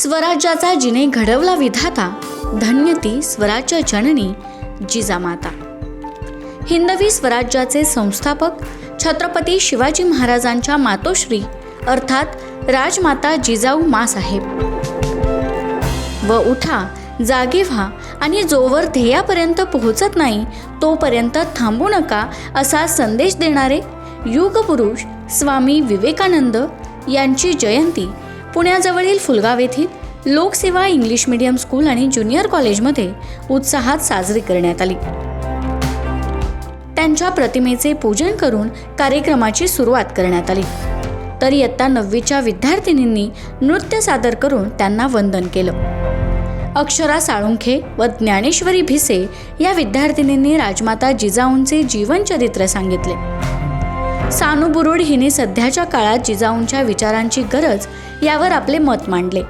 स्वराज्याचा जिने घडवला विधाता धन्य ती स्वराज्य जननी जिजामाता. हिंदवी स्वराज्याचे संस्थापक छत्रपती शिवाजी महाराजांच्या मातोश्री अर्थात राजमाता जिजाऊ मासाहेब. व उठा जागे व्हा आणि जोवर ध्येयापर्यंत पोहोचत नाही तोपर्यंत थांबू नका असा संदेश देणारे युगपुरुष स्वामी विवेकानंद यांची जयंती पुण्याजवळील फुलगाव येथील लोकसेवा इंग्लिश मीडियम स्कूल आणि ज्युनियर कॉलेजमध्ये उत्साहात साजरी करण्यात आली. त्यांच्या प्रतिमेचे पूजन करून कार्यक्रमाची सुरुवात करण्यात आली. तर इयत्ता नववीच्या विद्यार्थिनींनी नृत्य सादर करून त्यांना वंदन केलं. अक्षरा साळुंखे व ज्ञानेश्वरी भिसे या विद्यार्थिनींनी राजमाता जिजाऊंचे जीवनचरित्र सांगितले. सानू बुरुड हिने सध्याच्या काळात जिजाऊंच्या विचारांची गरज यावर आपले मत मांडले.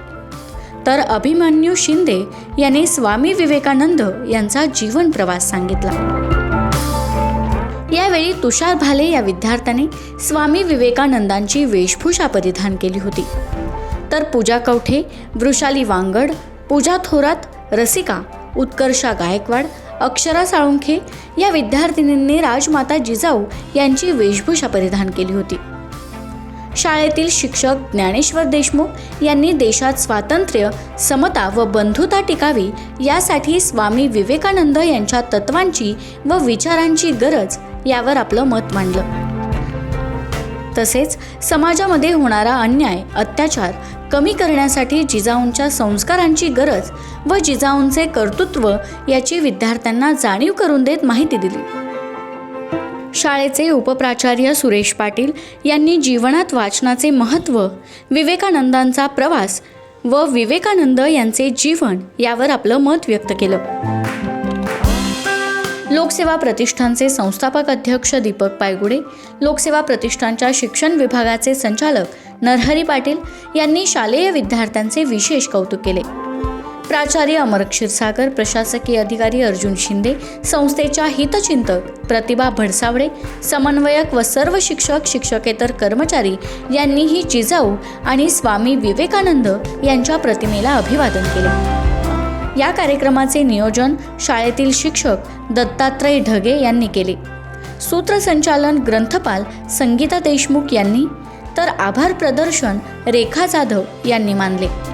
तर अभिमन्यू शिंदे यांनी स्वामी विवेकानंद यांचा जीवन प्रवास सांगितला. यावेळी तुषार भाले या विद्यार्थ्याने स्वामी विवेकानंदांची वेशभूषा परिधान केली होती. तर पूजा कवठे वृषाली वांगड पूजा थोरात रसिका उत्कर्षा गायकवाड अक्षरा साळुंखे या विद्यार्थिनींनी राजमाता जिजाऊ यांची वेशभूषा परिधान केली होती. शाळेतील शिक्षक ज्ञानेश्वर देशमुख यांनी देशात स्वातंत्र्य समता व बंधुता टिकावी यासाठी स्वामी विवेकानंद यांच्या तत्वांची व विचारांची गरज यावर आपलं मत मांडलं. तसेच समाजामध्ये होणारा अन्याय अत्याचार कमी करण्यासाठी जिजाऊंच्या संस्कारांची गरज व जिजाऊंचे कर्तृत्व याची विद्यार्थ्यांना जाणीव करून देत माहिती दिली. शाळेचे उपप्राचार्य सुरेश पाटील यांनी जीवनात वाचनाचे महत्त्व विवेकानंदांचा प्रवास व विवेकानंद यांचे जीवन यावर आपलं मत व्यक्त केलं. लोकसेवा प्रतिष्ठानचे संस्थापक अध्यक्ष दीपक पायगुडे लोकसेवा प्रतिष्ठानच्या शिक्षण विभागाचे संचालक नरहरी पाटील यांनी शालेय विद्यार्थ्यांचे विशेष कौतुक केले. प्राचार्य अमर क्षीरसागर प्रशासकीय अधिकारी अर्जुन शिंदे संस्थेच्या हितचिंतक प्रतिभा भडसावडे समन्वयक व सर्व शिक्षक शिक्षकेतर कर्मचारी यांनीही जिजाऊ आणि स्वामी विवेकानंद यांच्या प्रतिमेला अभिवादन केले. या कार्यक्रमाचे नियोजन शाळेतील शिक्षक दत्तात्रय ढगे यांनी केले. सूत्रसंचालन ग्रंथपाल संगीता देशमुख यांनी तर आभार प्रदर्शन रेखा जाधव यांनी मानले.